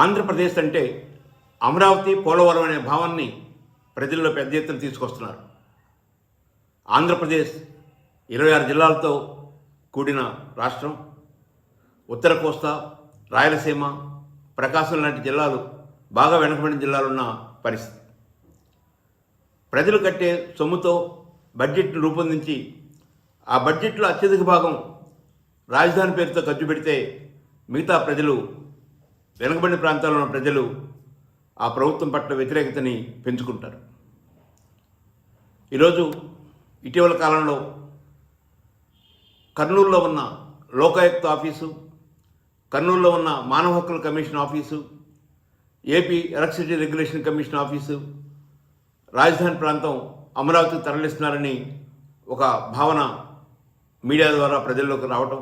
ఆంధ్రప్రదేశ్ అంటే అమరావతి పోలవరం అనే భావాన్ని ప్రజల్లో పెద్ద ఎత్తున తీసుకొస్తున్నారు. ఆంధ్రప్రదేశ్ ఇరవై ఆరు జిల్లాలతో కూడిన రాష్ట్రం ఉత్తర కోస్తా రాయలసీమ ప్రకాశం లాంటి జిల్లాలు బాగా వెనకబడిన జిల్లాలున్న పరిస్థితి. ప్రజలు కట్టే సొమ్ముతో బడ్జెట్ను రూపొందించి ఆ బడ్జెట్లో అత్యధిక భాగం రాజధాని పేరుతో ఖర్చు పెడితే మిగతా ప్రజలు వెనుకబడిన ప్రాంతాల్లో ఉన్న ప్రజలు ఆ ప్రభుత్వం పట్ల వ్యతిరేకతని పెంచుకుంటారు. ఈరోజు ఇటీవల కాలంలో కర్నూలులో ఉన్న లోకాయుక్త ఆఫీసు కర్నూలులో ఉన్న మానవ హక్కుల commission office AP electricity regulation commission office రాజధాని ప్రాంతం అమరావతి తరలిస్తున్నారని ఒక భావన మీడియా ద్వారా ప్రజల్లోకి రావటం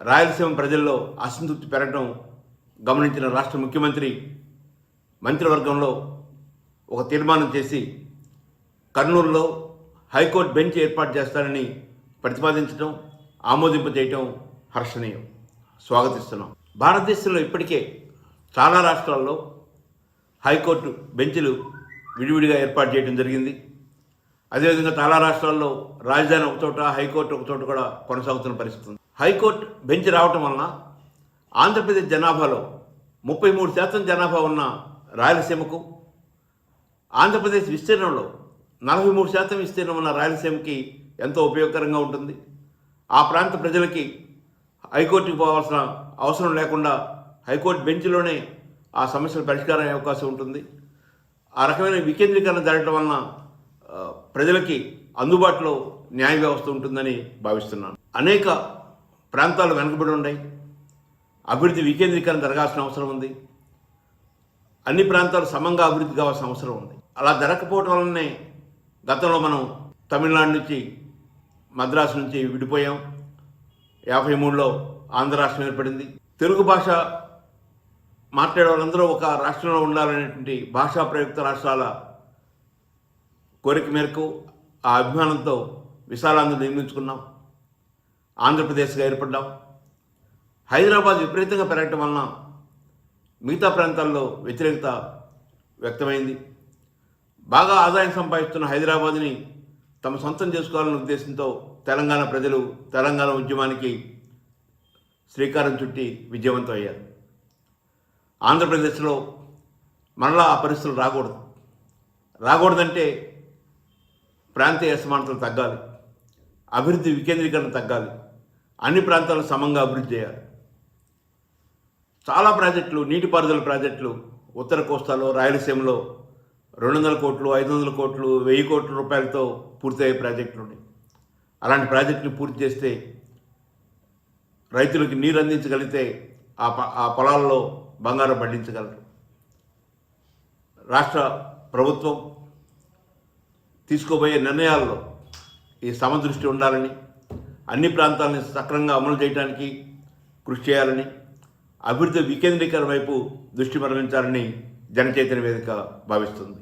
రాయలసీమ ప్రజల్లో అసంతృప్తి పెరగడం గమనించిన రాష్ట్ర ముఖ్యమంత్రి మంత్రివర్గంలో ఒక తీర్మానం చేసి కర్నూలులో హైకోర్టు బెంచ్ ఏర్పాటు చేస్తారని ప్రతిపాదించడం ఆమోదింపజేయటం హర్షణీయం. స్వాగతిస్తున్నాం. భారతదేశంలో ఇప్పటికే చాలా రాష్ట్రాల్లో హైకోర్టు బెంచ్లు విడివిడిగా ఏర్పాటు చేయడం జరిగింది. అదేవిధంగా చాలా రాష్ట్రాల్లో రాజధాని ఒకచోట హైకోర్టు ఒక చోట కూడా కొనసాగుతున్న పరిస్థితి ఉంది. హైకోర్టు బెంచ్ రావటం వలన ఆంధ్రప్రదేశ్ జనాభాలో ముప్పై మూడు శాతం జనాభా ఉన్న రాయలసీమకు ఆంధ్రప్రదేశ్ విస్తీర్ణంలో నలభై మూడు శాతం విస్తీర్ణం ఉన్న రాయలసీమకి ఎంతో ఉపయోగకరంగా ఉంటుంది. ఆ ప్రాంత ప్రజలకి హైకోర్టుకి పోవాల్సిన అవసరం లేకుండా హైకోర్టు బెంచ్లోనే ఆ సమస్యల పరిష్కారం అయ్యే అవకాశం ఉంటుంది. ఆ రకమైన వికేంద్రీకరణ జరగడం వలన ప్రజలకి అందుబాటులో న్యాయ వ్యవస్థ ఉంటుందని భావిస్తున్నాను. అనేక ప్రాంతాలు వెనుకబడి ఉన్నాయి. అభివృద్ధి వికేంద్రీకరణ జరగాల్సిన అవసరం ఉంది. అన్ని ప్రాంతాలు సమంగా అభివృద్ధి కావాల్సిన అవసరం ఉంది. అలా జరగకపోవడం వల్లనే గతంలో మనం తమిళనాడు నుంచి మద్రాసు నుంచి విడిపోయాం. యాభై మూడులో ఆంధ్ర రాష్ట్రం ఏర్పడింది. తెలుగు భాష మాట్లాడే వాళ్ళందరూ ఒక రాష్ట్రంలో ఉండాలనేటువంటి భాషా ప్రయుక్త రాష్ట్రాల కోరిక మేరకు ఆ అభిమానంతో విశాలాంధ్ర నిర్మించుకున్నాం ఆంధ్రప్రదేశ్గా ఏర్పడ్డాం. హైదరాబాద్ విపరీతంగా పెరగటం వలన మిగతా ప్రాంతాల్లో వ్యతిరేకత వ్యక్తమైంది. బాగా ఆదాయం సంపాదిస్తున్న హైదరాబాద్ని తమ సొంతం చేసుకోవాలనే ఉద్దేశంతో తెలంగాణ ప్రజలు తెలంగాణ ఉద్యమానికి శ్రీకారం చుట్టి విజయవంతం అయ్యారు ఆంధ్రప్రదేశ్లో మరలా ఆ పరిస్థితులు రాకూడదు. రాకూడదంటే ప్రాంతీయ అసమానతలు తగ్గాలి. అభివృద్ధి వికేంద్రీకరణ తగ్గాలి. అన్ని ప్రాంతాలు సమంగా అభివృద్ధి చేయాలి. చాలా ప్రాజెక్టులు నీటిపారుదల ప్రాజెక్టులు ఉత్తర కోస్తాలో రాయలసీమలో రెండు వందల కోట్లు ఐదు వందల కోట్లు వెయ్యి కోట్ల రూపాయలతో పూర్తయ్యే ప్రాజెక్టులు ఉన్నాయి అలాంటి ప్రాజెక్టులు పూర్తి చేస్తే రైతులకు నీరు అందించగలిగితే ఆ ప ఆ పొలాల్లో బంగారం పండించగలరు. రాష్ట్ర ప్రభుత్వం తీసుకోబోయే నిర్ణయాల్లో ఈ సమదృష్టి ఉండాలని అన్ని ప్రాంతాలని సక్రంగా అమలు చేయడానికి కృషి చేయాలని అభివృద్ధి వికేంద్రీకరణ వైపు దృష్టి మరలించాలని జనచైతన్య వేదిక భావిస్తుంది.